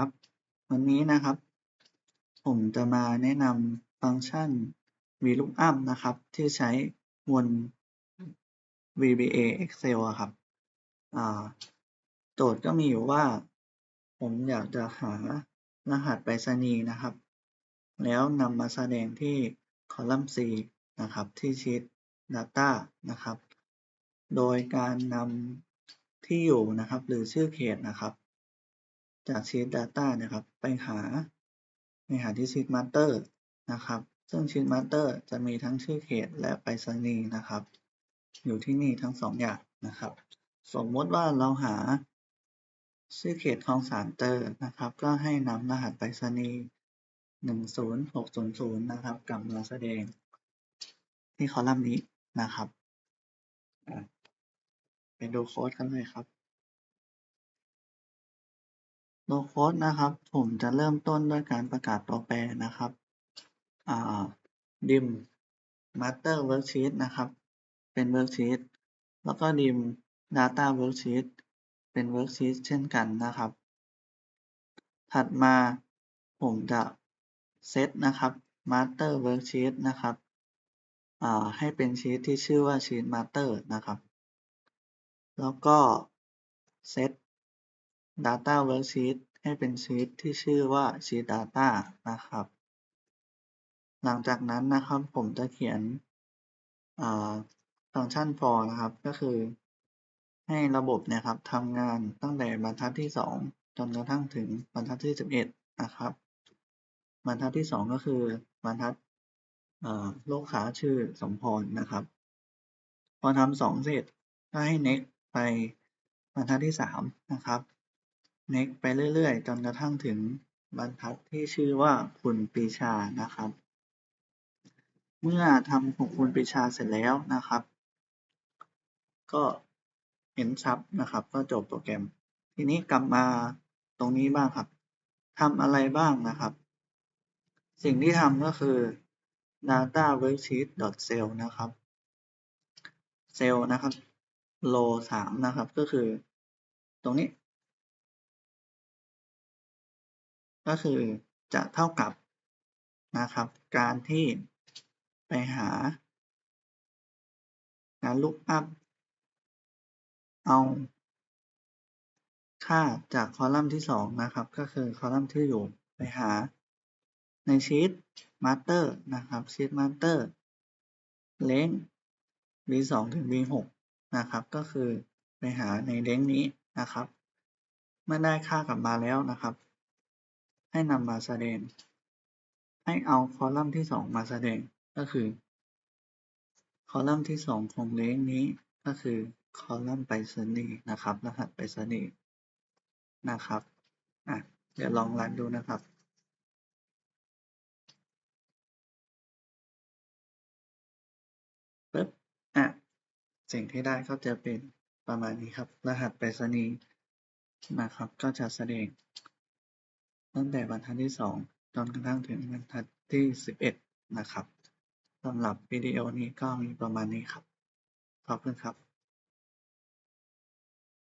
ครับ วันนี้นะครับ ผมจะมาแนะนำฟังก์ชัน VLOOKUP นะครับ ที่ใช้บน VBA Excel อะครับโจทย์ก็มีอยู่ว่า ผมอยากจะหารหัสไปรษณีย์นะครับ แล้วนำมาแสดงที่คอลัมน์ C นะครับที่ชีต Data นะครับ โดยการนำที่อยู่นะครับ หรือชื่อเขตนะครับ จากชีต Data นะครับ ไปหาไปหาที่ชีต Master นะครับ ซึ่งชีต Master จะมีทั้งชื่อเขตและไปรษณีย์นะครับ อยู่ที่นี่ทั้งสองอย่างนะครับ สมมติว่าเราหาชื่อเขตคลองสานเจอนะครับ ก็ให้นำรหัสไปรษณีย์10600 นะครับกลับมาแสดง ที่คอลัมน์นี้นะครับ ไปดูโค้ดกันเลยครับ ตัวโค้ดนะครับ ผมจะเริ่มต้นด้วยการประกาศตัวแปรนะครับอ่า dim master worksheet นะครับ เป็น worksheet แล้วก็ dim data worksheet เป็น worksheet เช่นกันนะครับ ถัดมาผมจะเซตนะครับ master worksheet นะครับอ่าให้เป็นชีตที่ชื่อว่า sheet master นะครับ แล้วก็เซต data worksheet ให้เป็นชีตที่ชื่อว่า sheet data นะครับ หลังจากนั้นนะครับผมจะเขียนฟังก์ชัน for นะครับ ก็คือให้ระบบเนี่ยครับทำงานตั้งแต่บรรทัดที่ 2 จนกระทั่งถึงบรรทัดที่ 11 นะครับ บรรทัดที่ 2 ก็คือบรรทัดอ่าลูกค้าชื่อสมพรนะครับ พอทำสองเสร็จก็ให้ next ไปบรรทัดที่ 3 นะครับ next ไปเรื่อยๆจนกระทั่งถึงบรรทัดที่ชื่อว่าคุณปรีชานะครับ เมื่อทำของคุณปรีชาเสร็จแล้วนะครับ ก็ end sub นะครับ ก็จบโปรแกรม ทีนี้กลับมาตรงนี้บ้างครับทำอะไรบ้างนะครับ สิ่งที่ทำก็คือ data worksheet cell นะครับ เซลล์นะครับ row 3นะครับ ก็คือตรงนี้ ก็คือจะเท่ากับนะครับ การที่ไปหาการ look up เอาค่าจากคอลัมน์ที่ 2 นะครับ ก็คือคอลัมน์ที่อยู่ไปหาในชีต master นะครับชีต master range v2 ถึง v6 นะครับ ก็คือไปหาในเ a ้งนี้นะครับ เมื่อได้ค่ากลับมาแล้วนะครับ ให้นำมาแสดง ให้เอาคอลัมน์ที่ 2 มาแสดงก็คือ คอลัมน์ที่ 2 ของเ a ้งนี้ก็คือคอลัมน์ไปรษณีย์นะครับ รหัสไปรษณีย์นะครับอะเดี๋ยวลองรันดูนะครับปึ๊บอะสิ่งที่ได้ก็จะเป็นประมาณนี้ครับ รหัสไปรษณีย์นะครับ ก็จะแสดง ตั้งแต่บรรทัดที่ 2 จนกระทั่งถึงบรรทัดที่ 11 นะครับสำหรับวิดีโอนี้ก็มีประมาณนี้ครับ ขอบคุณครับ